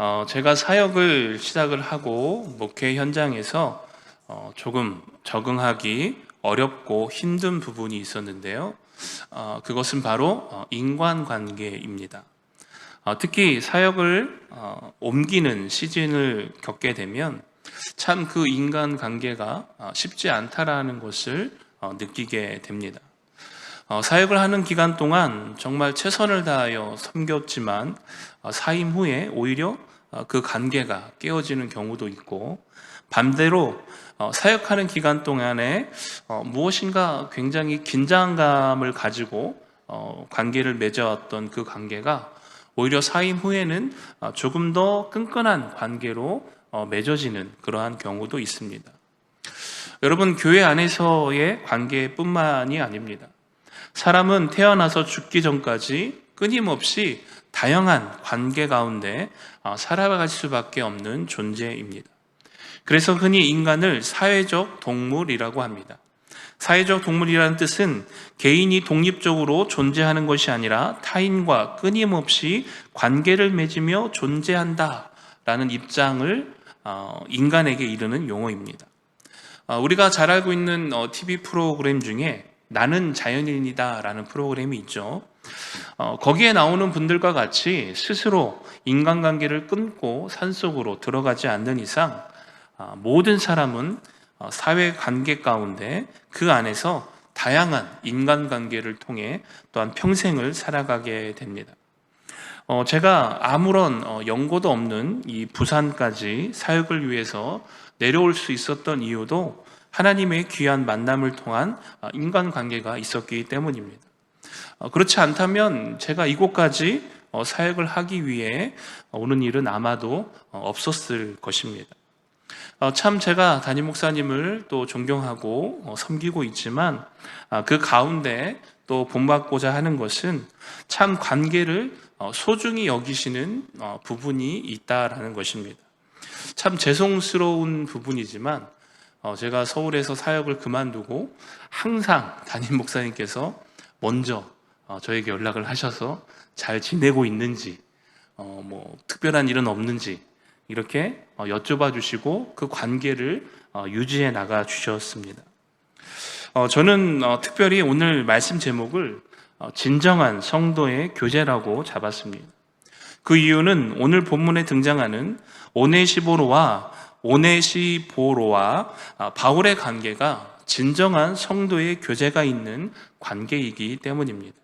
어, 제가 사역을 시작을 하고 목회 현장에서 어, 조금 적응하기 어렵고 힘든 부분이 있었는데요. 어, 그것은 바로 어, 인간관계입니다. 어, 특히 사역을 어, 옮기는 시즌을 겪게 되면 참 그 인간관계가 어, 쉽지 않다라는 것을 어, 느끼게 됩니다. 어, 사역을 하는 기간 동안 정말 최선을 다하여 섬겼지만 어, 사임 후에 오히려 어, 그 관계가 깨어지는 경우도 있고 반대로 어, 사역하는 기간 동안에 어, 무엇인가 굉장히 긴장감을 가지고 어, 관계를 맺어왔던 그 관계가 오히려 사임 후에는 어, 조금 더 끈끈한 관계로 어, 맺어지는 그러한 경우도 있습니다. 여러분 교회 안에서의 관계뿐만이 아닙니다. 사람은 태어나서 죽기 전까지 끊임없이 다양한 관계 가운데 어, 살아갈 수밖에 없는 존재입니다. 그래서 흔히 인간을 사회적 동물이라고 합니다. 사회적 동물이라는 뜻은 개인이 독립적으로 존재하는 것이 아니라 타인과 끊임없이 관계를 맺으며 존재한다 라는 입장을 어, 인간에게 이르는 용어입니다. 어, 우리가 잘 알고 있는 TV 프로그램 중에 나는 자연인이다 라는 프로그램이 있죠. 어, 거기에 나오는 분들과 같이 스스로 인간관계를 끊고 산속으로 들어가지 않는 이상 아, 모든 사람은 어, 사회 관계 가운데 그 안에서 다양한 인간관계를 통해 또한 평생을 살아가게 됩니다. 어, 제가 아무런 어, 연고도 없는 이 부산까지 사역을 위해서 내려올 수 있었던 이유도 하나님의 귀한 만남을 통한 어, 인간관계가 있었기 때문입니다. 어, 그렇지 않다면 제가 이곳까지 어, 사역을 하기 위해 오는 일은 아마도 어, 없었을 것입니다. 어, 참 제가 담임 목사님을 또 존경하고 어, 섬기고 있지만 아, 그 가운데 또 본받고자 하는 것은 참 관계를 어, 소중히 여기시는 어, 부분이 있다라는 것입니다. 참 죄송스러운 부분이지만 어, 제가 서울에서 사역을 그만두고 항상 담임 목사님께서 먼저 어, 저에게 연락을 하셔서 잘 지내고 있는지 어, 뭐 특별한 일은 없는지 이렇게 어, 여쭤봐 주시고 그 관계를 어, 유지해 나가 주셨습니다. 어, 저는 어, 특별히 오늘 말씀 제목을 어, 진정한 성도의 교제라고 잡았습니다. 그 이유는 오늘 본문에 등장하는 오네시보로와 오네시보로와 아, 바울의 관계가 진정한 성도의 교제가 있는 관계이기 때문입니다.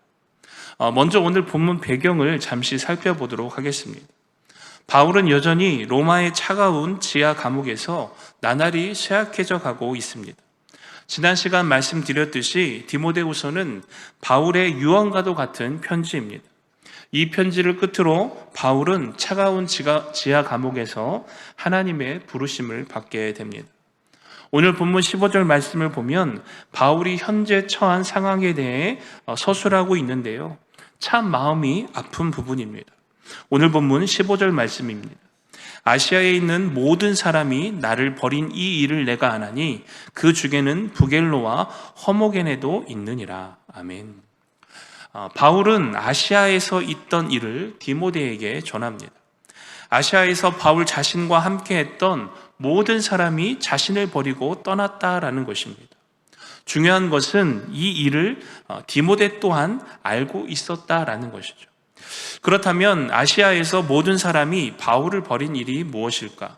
어, 먼저 오늘 본문 배경을 잠시 살펴보도록 하겠습니다. 바울은 여전히 로마의 차가운 지하 감옥에서 나날이 쇠약해져 가고 있습니다. 지난 시간 말씀드렸듯이 디모데후서는 바울의 유언과도 같은 편지입니다. 이 편지를 끝으로 바울은 차가운 지하, 감옥에서 하나님의 부르심을 받게 됩니다. 오늘 본문 15절 말씀을 보면 바울이 현재 처한 상황에 대해 어, 서술하고 있는데요. 참 마음이 아픈 부분입니다. 오늘 본문 15절 말씀입니다. 아시아에 있는 모든 사람이 나를 버린 이 일을 내가 안하니 그 중에는 부겔로와 허모겐에도 있느니라. 아멘. 아, 바울은 아시아에서 있던 일을 디모데에게 전합니다. 아시아에서 바울 자신과 함께 했던 모든 사람이 자신을 버리고 떠났다라는 것입니다. 중요한 것은 이 일을 어, 디모데 또한 알고 있었다라는 것이죠. 그렇다면 아시아에서 모든 사람이 바울을 버린 일이 무엇일까?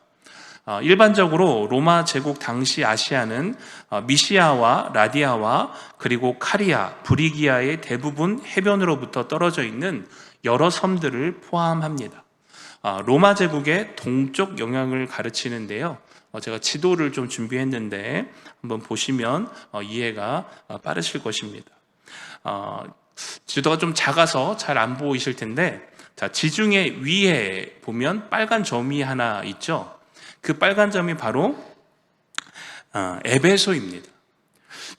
어, 일반적으로 로마 제국 당시 아시아는 어, 미시아와 라디아와 그리고 카리아, 브리기아의 대부분 해변으로부터 떨어져 있는 여러 섬들을 포함합니다. 어, 로마 제국의 동쪽 영향을 가르치는데요. 제가 지도를 좀 준비했는데 한번 보시면 이해가 빠르실 것입니다. 지도가 좀 작아서 잘 안 보이실 텐데, 자, 지중해 위에 보면 빨간 점이 하나 있죠? 그 빨간 점이 바로 에베소입니다.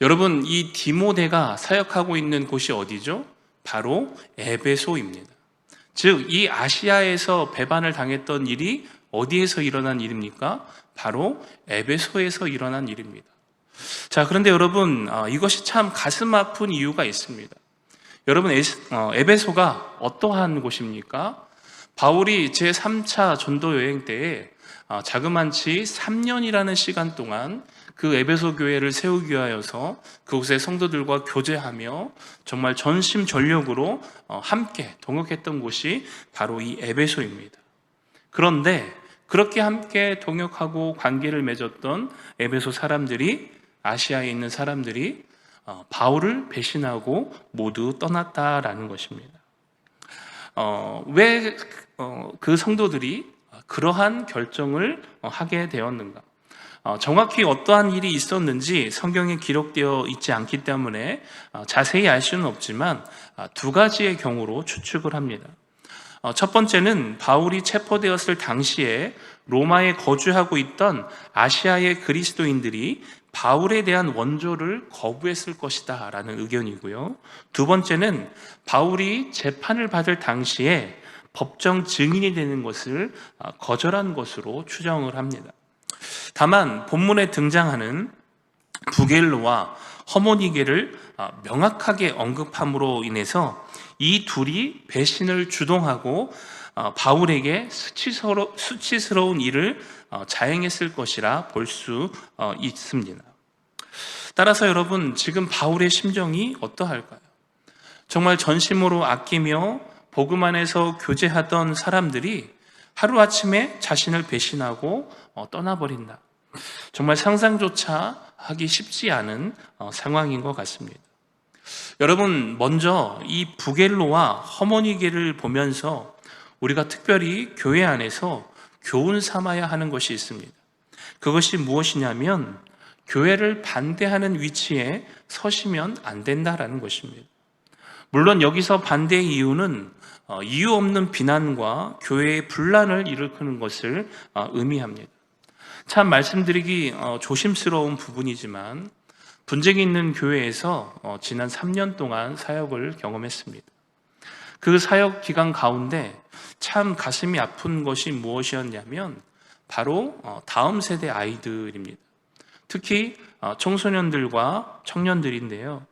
여러분, 이 디모데가 사역하고 있는 곳이 어디죠? 바로 에베소입니다. 즉, 이 아시아에서 배반을 당했던 일이 어디에서 일어난 일입니까? 바로 에베소에서 일어난 일입니다. 자, 그런데 여러분, 이것이 참 가슴 아픈 이유가 있습니다. 여러분, 어, 에베소가 어떠한 곳입니까? 바울이 제 3차 전도 여행 때에 아, 자그만치 3년이라는 시간 동안 그 에베소 교회를 세우기 위하여서 그곳의 성도들과 교제하며 정말 전심 전력으로 어, 함께 동역했던 곳이 바로 이 에베소입니다. 그런데 그렇게 함께 동역하고 관계를 맺었던 에베소 사람들이 아시아에 있는 사람들이 어, 바울을 배신하고 모두 떠났다라는 것입니다. 어, 왜그 성도들이 그러한 결정을 어, 하게 되었는가? 어, 정확히 어떠한 일이 있었는지 성경에 기록되어 있지 않기 때문에 어, 자세히 알 수는 없지만 아, 두 가지의 경우로 추측을 합니다. 어, 첫 번째는 바울이 체포되었을 당시에 로마에 거주하고 있던 아시아의 그리스도인들이 바울에 대한 원조를 거부했을 것이다 라는 의견이고요. 두 번째는 바울이 재판을 받을 당시에 법정 증인이 되는 것을 아, 거절한 것으로 추정을 합니다. 다만 본문에 등장하는 부겔로와 허모니게를 아, 명확하게 언급함으로 인해서 이 둘이 배신을 주동하고 어, 바울에게 수치스러, 수치스러운 일을 어, 자행했을 것이라 볼 수 있습니다. 따라서 여러분 지금 바울의 심정이 어떠할까요? 정말 전심으로 아끼며 복음 안에서 교제하던 사람들이 하루아침에 자신을 배신하고 어, 떠나버린다. 정말 상상조차 하기 쉽지 않은 어, 상황인 것 같습니다. 여러분, 먼저 이 부겔로와 허머니게를 보면서 우리가 특별히 교회 안에서 교훈 삼아야 하는 것이 있습니다. 그것이 무엇이냐면 교회를 반대하는 위치에 서시면 안 된다라는 것입니다. 물론 여기서 반대의 이유는 어, 이유 없는 비난과 교회의 분란을 일으키는 것을 어, 의미합니다. 참 말씀드리기 어, 조심스러운 부분이지만 분쟁이 있는 교회에서 지난 3년 동안 사역을 경험했습니다. 그 사역 기간 가운데 참 가슴이 아픈 것이 무엇이었냐면 바로 다음 세대 아이들입니다. 특히 청소년들과 청년들인데요.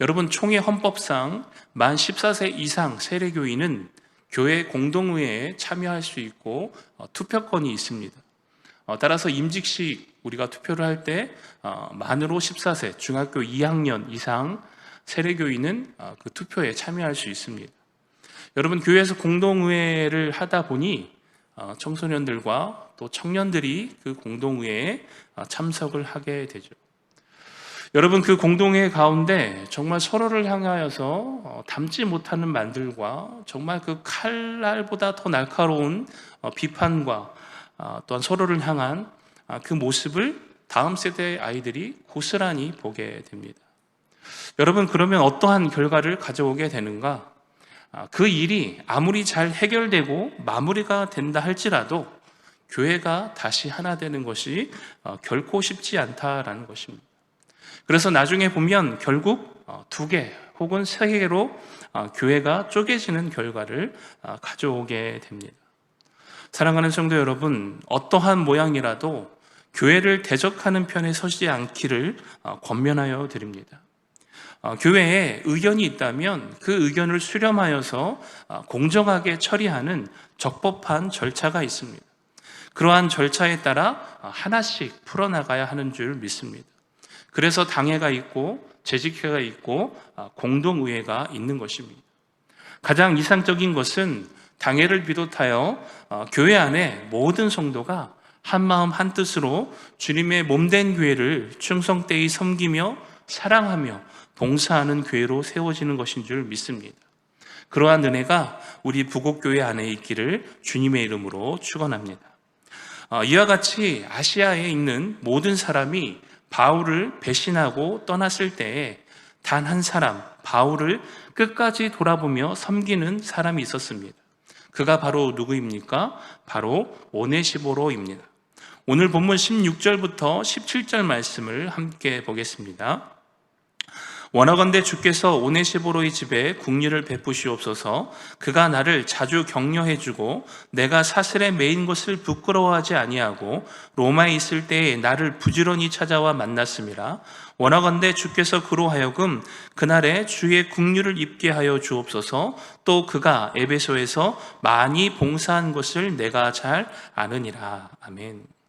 여러분 총회 헌법상 만 14세 이상 세례교인은 교회 공동회에 참여할 수 있고 어, 투표권이 있습니다. 어, 따라서 임직식 우리가 투표를 할때 어, 만으로 14세 중학교 2학년 이상 세례교인은 그 투표에 참여할 수 있습니다. 여러분 교회에서 공동회를 하다 보니 청소년들과 또 청년들이 그 공동회에 참석을 하게 되죠. 여러분 그 공동회 가운데 정말 서로를 향하여서 어, 담지 못하는 말들과 정말 그 칼날보다 더 날카로운 어, 비판과 어, 또한 서로를 향한 아, 그 모습을 다음 세대 아이들이 고스란히 보게 됩니다. 여러분 그러면 어떠한 결과를 가져오게 되는가? 아, 그 일이 아무리 잘 해결되고 마무리가 된다 할지라도 교회가 다시 하나 되는 것이 결코 쉽지 않다라는 것입니다. 그래서 나중에 보면 결국 어, 두개 혹은 세 개로 어, 교회가 쪼개지는 결과를 어, 가져오게 됩니다. 사랑하는 성도 여러분, 어떠한 모양이라도 교회를 대적하는 편에 서지 않기를 권면하여 드립니다. 교회에 의견이 있다면 그 의견을 수렴하여서 공정하게 처리하는 적법한 절차가 있습니다. 그러한 절차에 따라 하나씩 풀어나가야 하는 줄 믿습니다. 그래서 당회가 있고 재직회가 있고 아, 공동의회가 있는 것입니다. 가장 이상적인 것은 당회를 비롯하여 아, 교회 안에 모든 성도가 한 마음 한 뜻으로 주님의 몸된 교회를 충성되이 섬기며 사랑하며 봉사하는 교회로 세워지는 것인 줄 믿습니다. 그러한 은혜가 우리 부곡교회 안에 있기를 주님의 이름으로 축원합니다. 아, 이와 같이 아시아에 있는 모든 사람이 바울을 배신하고 떠났을 때에 단 한 사람, 바울을 끝까지 돌아보며 섬기는 사람이 있었습니다. 그가 바로 누구입니까? 바로 오네시보로입니다. 오늘 본문 16절부터 17절 말씀을 함께 보겠습니다. 원하건대 주께서 오네시보로의 집에 국리를 베푸시옵소서. 그가 나를 자주 격려해 주고 내가 사슬에 매인 것을 부끄러워하지 아니하고 로마에 있을 때에 나를 부지런히 찾아와 만났음이라 원하건대 주께서 그로 하여금 그날에 주의 국류를 입게 하여 주옵소서. 또 그가 에베소에서 많이 봉사한 것을 내가 잘 아느니라. 아멘.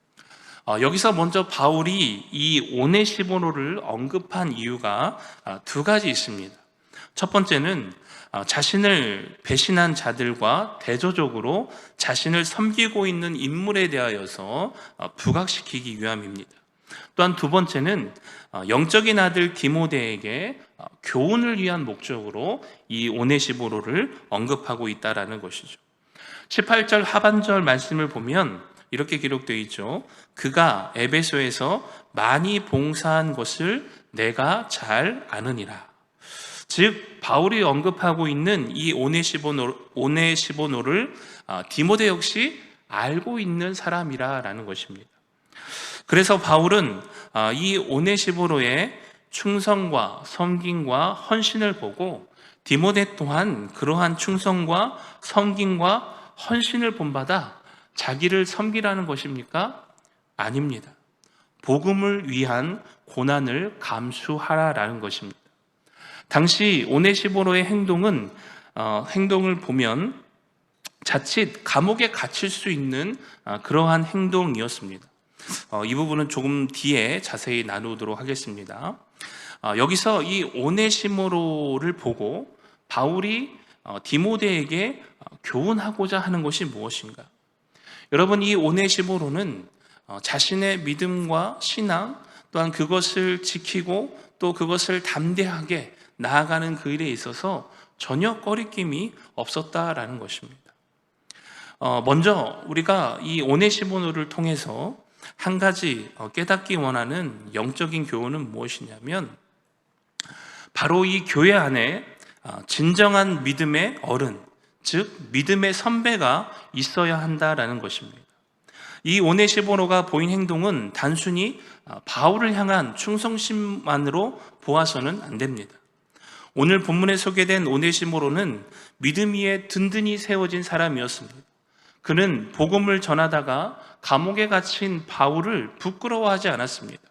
어, 여기서 먼저 바울이 이 오네시보노를 언급한 이유가 아, 두 가지 있습니다. 첫 번째는 아, 자신을 배신한 자들과 대조적으로 자신을 섬기고 있는 인물에 대하여서 아, 부각시키기 위함입니다. 또한 두 번째는 아, 영적인 아들 디모데에게 아, 교훈을 위한 목적으로 이 오네시보로를 언급하고 있다라는 것이죠. 18절 하반절 말씀을 보면 이렇게 기록되어 있죠. 그가 에베소에서 많이 봉사한 것을 내가 잘 아느니라. 즉 바울이 언급하고 있는 이 오네시보노, 오네시보노를 아, 디모데 역시 알고 있는 사람이라라는 것입니다. 그래서 바울은 아, 이 오네시보로의 충성과 섬김과 헌신을 보고 디모데 또한 그러한 충성과 섬김과 헌신을 본받아 자기를 섬기라는 것입니까? 아닙니다. 복음을 위한 고난을 감수하라라는 것입니다. 당시 오네시보로의 행동은 어, 행동을 보면 자칫 감옥에 갇힐 수 있는 아, 그러한 행동이었습니다. 어, 이 부분은 조금 뒤에 자세히 나누도록 하겠습니다. 어, 여기서 이 오네시모로를 보고 바울이 어, 디모데에게 어, 교훈하고자 하는 것이 무엇인가? 여러분 이 오네시모로는 어, 자신의 믿음과 신앙 또한 그것을 지키고 또 그것을 담대하게 나아가는 그 일에 있어서 전혀 꺼리낌이 없었다라는 것입니다. 어, 먼저 우리가 이 오네시모노를 통해서 한 가지 어, 깨닫기 원하는 영적인 교훈은 무엇이냐면 바로 이 교회 안에 어, 진정한 믿음의 어른, 즉 믿음의 선배가 있어야 한다라는 것입니다. 이 오네시보로가 보인 행동은 단순히 어, 바울을 향한 충성심만으로 보아서는 안 됩니다. 오늘 본문에 소개된 오네시모로는 믿음 위에 든든히 세워진 사람이었습니다. 그는 복음을 전하다가 감옥에 갇힌 바울을 부끄러워하지 않았습니다.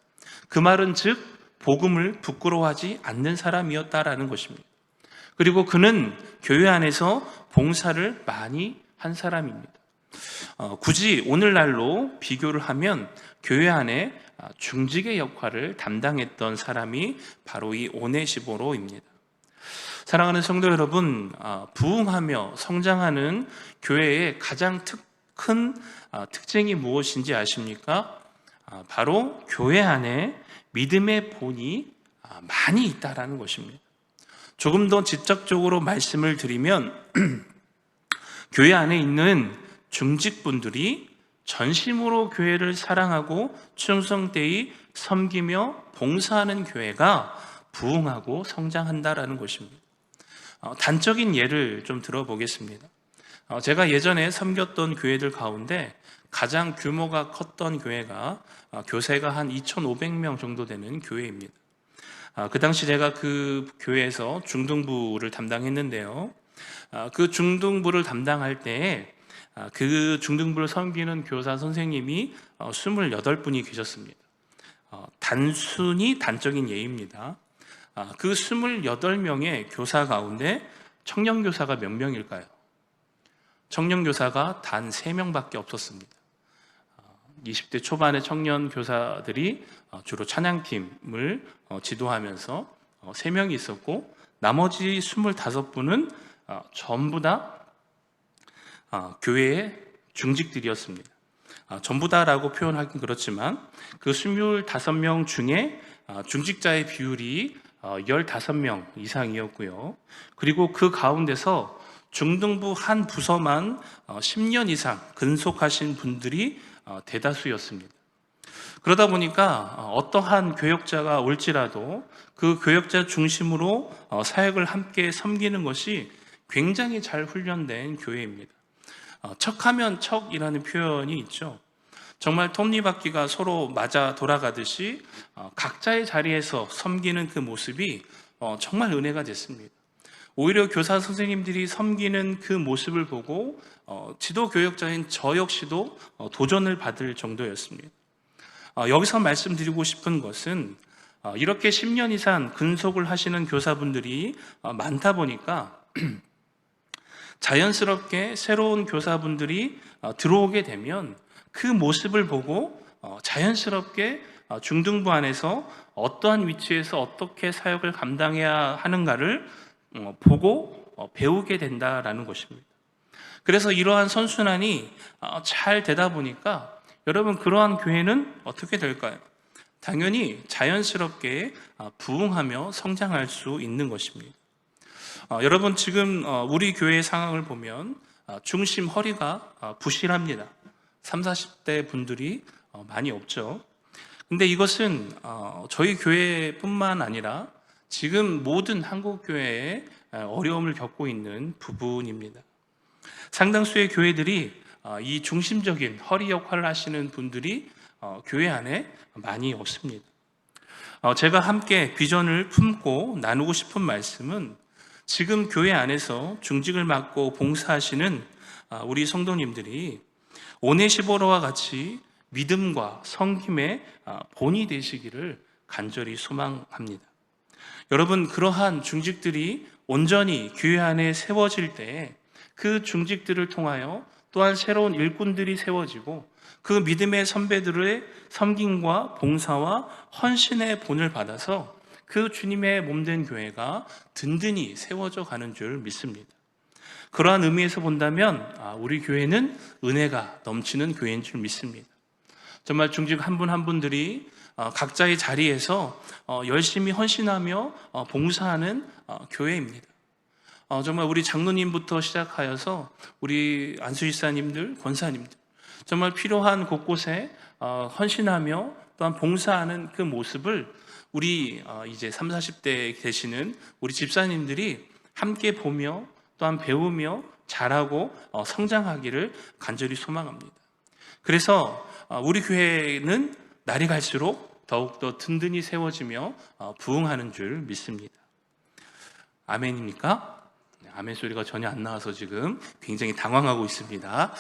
그 말은 즉 복음을 부끄러워하지 않는 사람이었다라는 것입니다. 그리고 그는 교회 안에서 봉사를 많이 한 사람입니다. 어, 굳이 오늘날로 비교를 하면 교회 안에 아, 중직의 역할을 담당했던 사람이 바로 이 오네시보로입니다. 사랑하는 성도 여러분, 아, 부흥하며 성장하는 교회의 가장 특, 큰 아, 특징이 무엇인지 아십니까? 아, 바로 교회 안에 믿음의 본이 많이 있다라는 것입니다. 조금 더 직접적으로 말씀을 드리면 교회 안에 있는 중직분들이 전심으로 교회를 사랑하고 충성되이 섬기며 봉사하는 교회가 부흥하고 성장한다라는 것입니다. 어, 단적인 예를 좀 들어보겠습니다. 어, 제가 예전에 섬겼던 교회들 가운데 가장 규모가 컸던 교회가 어, 교세가 한 2,500명 정도 되는 교회입니다. 그 당시 제가 그 교회에서 중등부를 담당했는데요. 그 중등부를 담당할 때에 그 중등부를 섬기는 교사 선생님이 28분이 계셨습니다. 단순히 단적인 예입니다. 아, 그 28명의 교사 가운데 청년 교사가 몇 명일까요? 청년 교사가 단 3명밖에 없었습니다. 20대 아, 초반의 청년 교사들이 어, 주로 찬양팀을 어, 지도하면서 3명이 어, 있었고 나머지 25분은 전부 다 교회의 중직들이었습니다. 전부 다라고 표현하긴 그렇지만 그 25명 중에 중직자의 비율이 15명 어, 이상이었고요. 그리고 그 가운데서 중등부 한 부서만 10년 어, 이상 근속하신 분들이 어, 대다수였습니다. 그러다 보니까 어떠한 교역자가 올지라도 그 교역자 중심으로 사역을 함께 섬기는 것이 굉장히 잘 훈련된 교회입니다. 척하면 척이라는 표현이 있죠. 정말 톱니바퀴가 서로 맞아 돌아가듯이 어, 각자의 자리에서 섬기는 그 모습이 어, 정말 은혜가 됐습니다. 오히려 교사 선생님들이 섬기는 그 모습을 보고 어, 지도 교역자인 저 역시도 어, 도전을 받을 정도였습니다. 어, 여기서 말씀드리고 싶은 것은 어, 이렇게 10년 이상 근속을 하시는 교사분들이 어, 많다 보니까 자연스럽게 새로운 교사분들이 어, 들어오게 되면 그 모습을 보고 어, 자연스럽게 어, 중등부 안에서 어떠한 위치에서 어떻게 사역을 감당해야 하는가를 어, 보고 어, 배우게 된다라는 것입니다. 그래서 이러한 선순환이 어, 잘 되다 보니까 여러분 그러한 교회는 어떻게 될까요? 당연히 자연스럽게 어, 부흥하며 성장할 수 있는 것입니다. 어, 여러분 지금 어, 우리 교회 상황을 보면 어, 중심 허리가 어, 부실합니다. 3, 40대 분들이 어, 많이 없죠. 근데 이것은 어, 저희 교회뿐만 아니라 지금 모든 한국 교회에 어, 어려움을 겪고 있는 부분입니다. 상당수의 교회들이 어, 이 중심적인 허리 역할을 하시는 분들이 어, 교회 안에 많이 없습니다. 어, 제가 함께 비전을 품고 나누고 싶은 말씀은 지금 교회 안에서 중직을 맡고 봉사하시는 아, 우리 성도님들이 오네시보로와 같이 믿음과 성김의 아, 본이 되시기를 간절히 소망합니다. 여러분 그러한 중직들이 온전히 교회 안에 세워질 때 그 중직들을 통하여 또한 새로운 일꾼들이 세워지고 그 믿음의 선배들의 섬김과 봉사와 헌신의 본을 받아서 그 주님의 몸된 교회가 든든히 세워져 가는 줄 믿습니다. 그러한 의미에서 본다면 아, 우리 교회는 은혜가 넘치는 교회인 줄 믿습니다. 정말 중직 한 분한 분들이 어, 각자의 자리에서 어, 열심히 헌신하며 어, 봉사하는 어, 교회입니다. 어, 정말 우리 장로님부터 시작하여서 우리 안수지사님들, 권사님들 정말 필요한 곳곳에 어, 헌신하며 또한 봉사하는 그 모습을 우리 어, 이제 3, 40대 되시는 우리 집사님들이 함께 보며 또한 배우며 잘하고 어, 성장하기를 간절히 소망합니다. 그래서 어, 우리 교회는 날이 갈수록 더욱더 든든히 세워지며 어, 부흥하는 줄 믿습니다. 아멘입니까? 네, 아멘 소리가 전혀 안 나와서 지금 굉장히 당황하고 있습니다.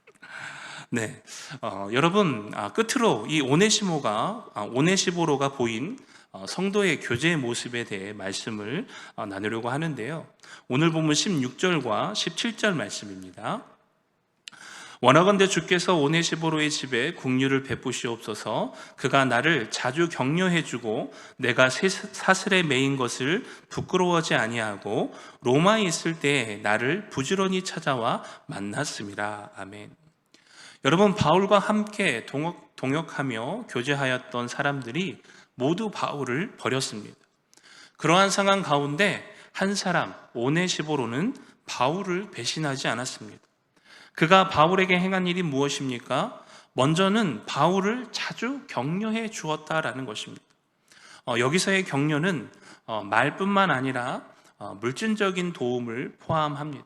네, 어, 여러분 아, 끝으로 이 오네시모가 아, 오네시보로가 보인 어, 성도의 교제의 모습에 대해 말씀을 어, 나누려고 하는데요. 오늘 보면 16절과 17절 말씀입니다. 원하건대 주께서 오네시보로의 집에 국류를 베푸시옵소서 그가 나를 자주 격려해주고 내가 세- 사슬에 매인 것을 부끄러워하지 아니하고 로마에 있을 때 나를 부지런히 찾아와 만났습니다. 아멘. 여러분 바울과 함께 동역, 동역하며 교제하였던 사람들이 모두 바울을 버렸습니다. 그러한 상황 가운데 한 사람 오네시보로는 바울을 배신하지 않았습니다. 그가 바울에게 행한 일이 무엇입니까? 먼저는 바울을 자주 격려해 주었다라는 것입니다. 어, 여기서의 격려는 어, 말뿐만 아니라 어, 물질적인 도움을 포함합니다.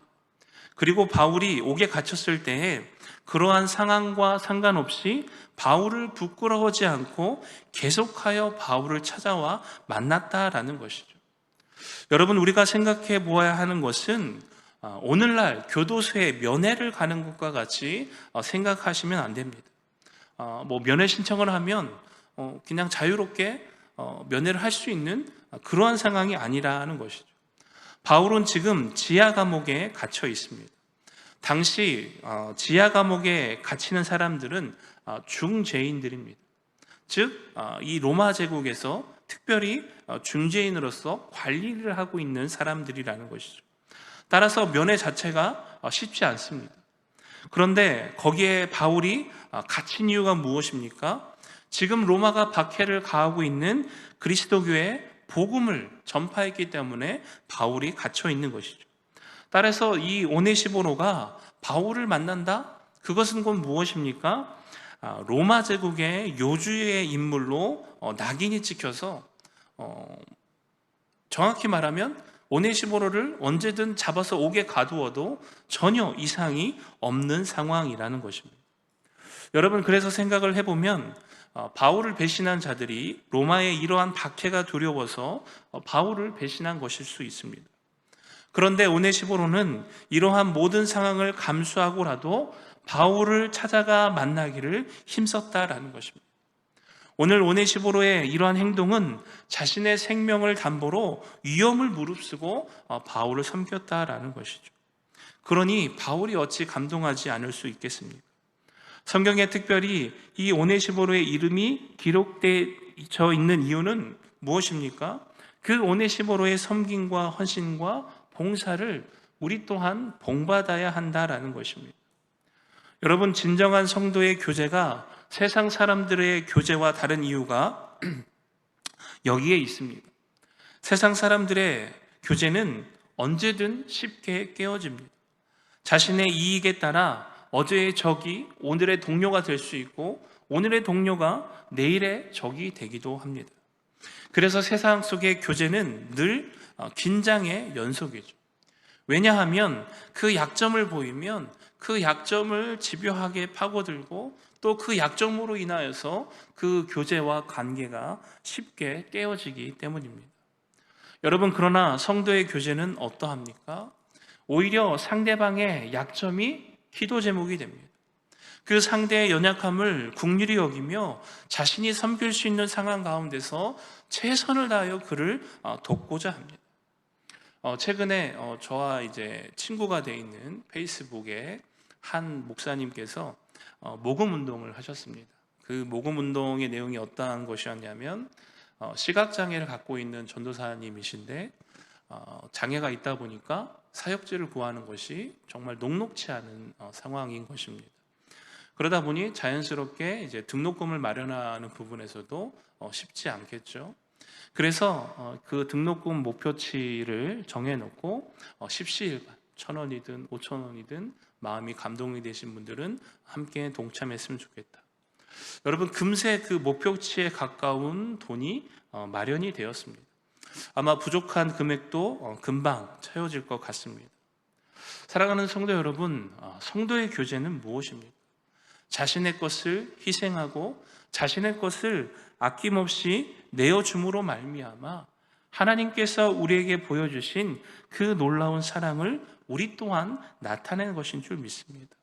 그리고 바울이 옥에 갇혔을 때에 그러한 상황과 상관없이 바울을 부끄러워하지 않고 계속하여 바울을 찾아와 만났다라는 것이죠. 여러분 우리가 생각해 보아야 하는 것은 어, 오늘날 교도소에 면회를 가는 것과 같이 어, 생각하시면 안 됩니다. 어, 뭐 면회 신청을 하면 어, 그냥 자유롭게 어, 면회를 할 수 있는 그러한 상황이 아니라는 것이죠. 바울은 지금 지하 감옥에 갇혀 있습니다. 당시 어, 지하 감옥에 갇히는 사람들은 어, 중죄인들입니다. 즉, 어, 이 로마 제국에서 특별히 어, 중죄인으로서 관리를 하고 있는 사람들이라는 것이죠. 따라서 면회 자체가 어, 쉽지 않습니다. 그런데 거기에 바울이 어, 갇힌 이유가 무엇입니까? 지금 로마가 박해를 가하고 있는 그리스도교의 복음을 전파했기 때문에 바울이 갇혀 있는 것이죠. 따라서 이 오네시보로가 바울을 만난다? 그것은 곧 무엇입니까? 아, 로마 제국의 요주의 인물로 어, 낙인이 찍혀서 어, 정확히 말하면 오네시보로를 언제든 잡아서 옥에 가두어도 전혀 이상이 없는 상황이라는 것입니다. 여러분 그래서 생각을 해보면 어, 바울을 배신한 자들이 로마의 이러한 박해가 두려워서 어, 바울을 배신한 것일 수 있습니다. 그런데 오네시보로는 이러한 모든 상황을 감수하고라도 바울을 찾아가 만나기를 힘썼다라는 것입니다. 오늘 오네시보로의 이러한 행동은 자신의 생명을 담보로 위험을 무릅쓰고 어, 바울을 섬겼다라는 것이죠. 그러니 바울이 어찌 감동하지 않을 수 있겠습니까? 성경에 특별히 이 오네시보로의 이름이 기록되어 있는 이유는 무엇입니까? 그 오네시보로의 섬김과 헌신과 봉사를 우리 또한 본받아야 한다라는 것입니다. 여러분 진정한 성도의 교제가 세상 사람들의 교제와 다른 이유가 여기에 있습니다. 세상 사람들의 교제는 언제든 쉽게 깨어집니다. 자신의 이익에 따라 어제의 적이 오늘의 동료가 될 수 있고 오늘의 동료가 내일의 적이 되기도 합니다. 그래서 세상 속의 교제는 늘 어, 긴장의 연속이죠. 왜냐하면 그 약점을 보이면 그 약점을 집요하게 파고들고 또 그 약점으로 인하여서 그 교제와 관계가 쉽게 깨어지기 때문입니다. 여러분, 그러나 성도의 교제는 어떠합니까? 오히려 상대방의 약점이 기도 제목이 됩니다. 그 상대의 연약함을 국률이 여기며 자신이 섬길 수 있는 상황 가운데서 최선을 다하여 그를 어, 돕고자 합니다. 어, 최근에 어, 저와 이제 친구가 돼 있는 페이스북에 한 목사님께서 어, 모금 운동을 하셨습니다. 그 모금 운동의 내용이 어떠한 것이었냐면 어, 시각 장애를 갖고 있는 전도사님이신데 어, 장애가 있다 보니까 사역지를 구하는 것이 정말 녹록치 않은 어, 상황인 것입니다. 그러다 보니 자연스럽게 이제 등록금을 마련하는 부분에서도 어, 쉽지 않겠죠. 그래서 어, 그 등록금 목표치를 정해놓고 어, 십시일반 천 원이든 오천 원이든 마음이 감동이 되신 분들은 함께 동참했으면 좋겠다. 여러분 금세 그 목표치에 가까운 돈이 어, 마련이 되었습니다. 아마 부족한 금액도 어, 금방 채워질 것 같습니다. 사랑하는 성도 여러분, 어, 성도의 교제는 무엇입니까? 자신의 것을 희생하고 자신의 것을 아낌없이 내어 줌으로 말미암아 하나님께서 우리에게 보여주신 그 놀라운 사랑을 우리 또한 나타낸 것인 줄 믿습니다.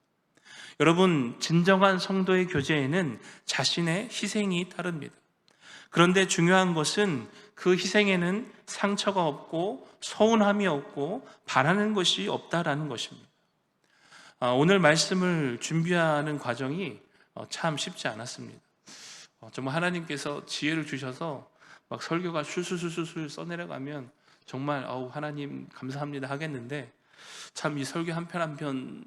여러분, 진정한 성도의 교제에는 자신의 희생이 따릅니다. 그런데 중요한 것은 그 희생에는 상처가 없고 서운함이 없고 바라는 것이 없다라는 것입니다. 아, 오늘 말씀을 준비하는 과정이 어, 참 쉽지 않았습니다. 어, 정말 하나님께서 지혜를 주셔서 막 설교가 술술술술 써내려가면 정말 아우 하나님 감사합니다 하겠는데 참 이 설교 한 편 한 편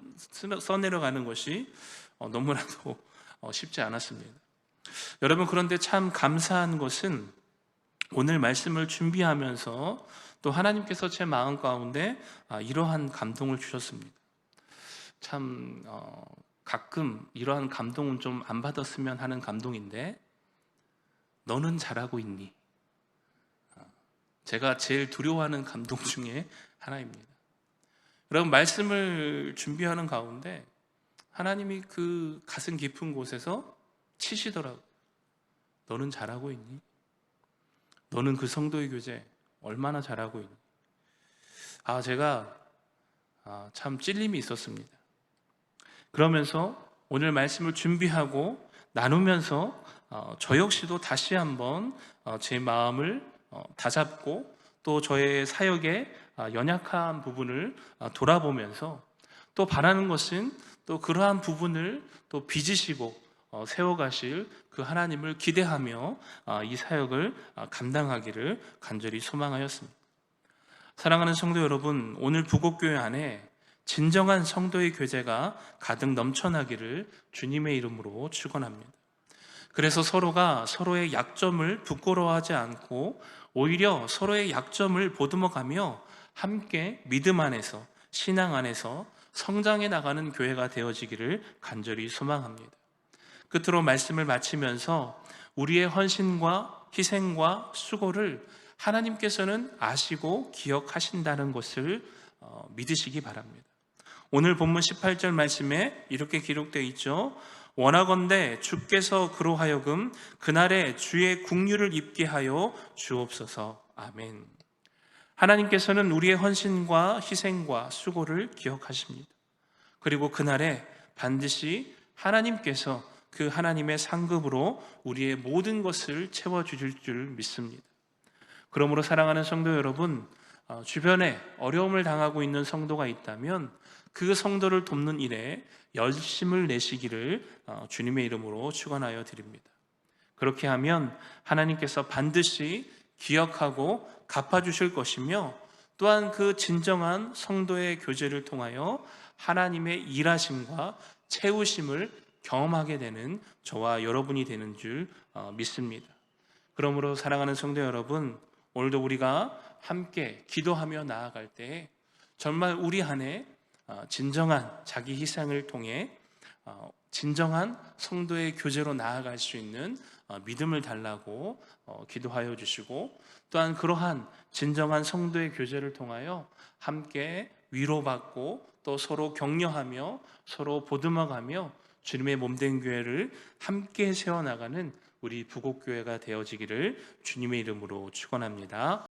써내려가는 것이 어, 너무나도 쉽지 않았습니다. 여러분 그런데 참 감사한 것은 오늘 말씀을 준비하면서 또 하나님께서 제 마음 가운데 아, 이러한 감동을 주셨습니다. 참 어, 가끔 이러한 감동은 좀 안 받았으면 하는 감동인데 너는 잘하고 있니? 아, 제가 제일 두려워하는 감동 중에 하나입니다. 여러분 말씀을 준비하는 가운데 하나님이 그 가슴 깊은 곳에서 치시더라고. 너는 잘하고 있니? 너는 그 성도의 교제 얼마나 잘하고 있니? 아, 제가 아, 참 찔림이 있었습니다. 그러면서 오늘 말씀을 준비하고 나누면서 어, 저 역시도 다시 한번 어, 제 마음을 어, 다잡고 또 저의 사역의 아, 연약한 부분을 아, 돌아보면서 또 바라는 것은 또 그러한 부분을 또 빚으시고 어, 세워가실 그 하나님을 기대하며 아, 이 사역을 아, 감당하기를 간절히 소망하였습니다. 사랑하는 성도 여러분, 오늘 부곡교회 안에 진정한 성도의 교제가 가득 넘쳐나기를 주님의 이름으로 축원합니다. 그래서 서로가 서로의 약점을 부끄러워하지 않고 오히려 서로의 약점을 보듬어가며 함께 믿음 안에서 신앙 안에서 성장해 나가는 교회가 되어지기를 간절히 소망합니다. 끝으로 말씀을 마치면서 우리의 헌신과 희생과 수고를 하나님께서는 아시고 기억하신다는 것을 어, 믿으시기 바랍니다. 오늘 본문 18절 말씀에 이렇게 기록되어 있죠. 원하건대 주께서 그로 하여금 그날에 주의 국류를 입게 하여 주옵소서. 아멘. 하나님께서는 우리의 헌신과 희생과 수고를 기억하십니다. 그리고 그날에 반드시 하나님께서 그 하나님의 상급으로 우리의 모든 것을 채워 주실 줄 믿습니다. 그러므로 사랑하는 성도 여러분, 어, 주변에 어려움을 당하고 있는 성도가 있다면 그 성도를 돕는 일에 열심을 내시기를 어, 주님의 이름으로 축원하여 드립니다. 그렇게 하면 하나님께서 반드시 기억하고 갚아 주실 것이며 또한 그 진정한 성도의 교제를 통하여 하나님의 일하심과 채우심을 경험하게 되는 저와 여러분이 되는 줄 어, 믿습니다. 그러므로 사랑하는 성도 여러분, 오늘도 우리가 함께 기도하며 나아갈 때 정말 우리 안에 어, 진정한 자기 희생을 통해 어, 진정한 성도의 교제로 나아갈 수 있는 어, 믿음을 달라고 어, 기도하여 주시고 또한 그러한 진정한 성도의 교제를 통하여 함께 위로받고 또 서로 격려하며 서로 보듬어가며 주님의 몸된 교회를 함께 세워나가는 우리 부곡교회가 되어지기를 주님의 이름으로 축원합니다.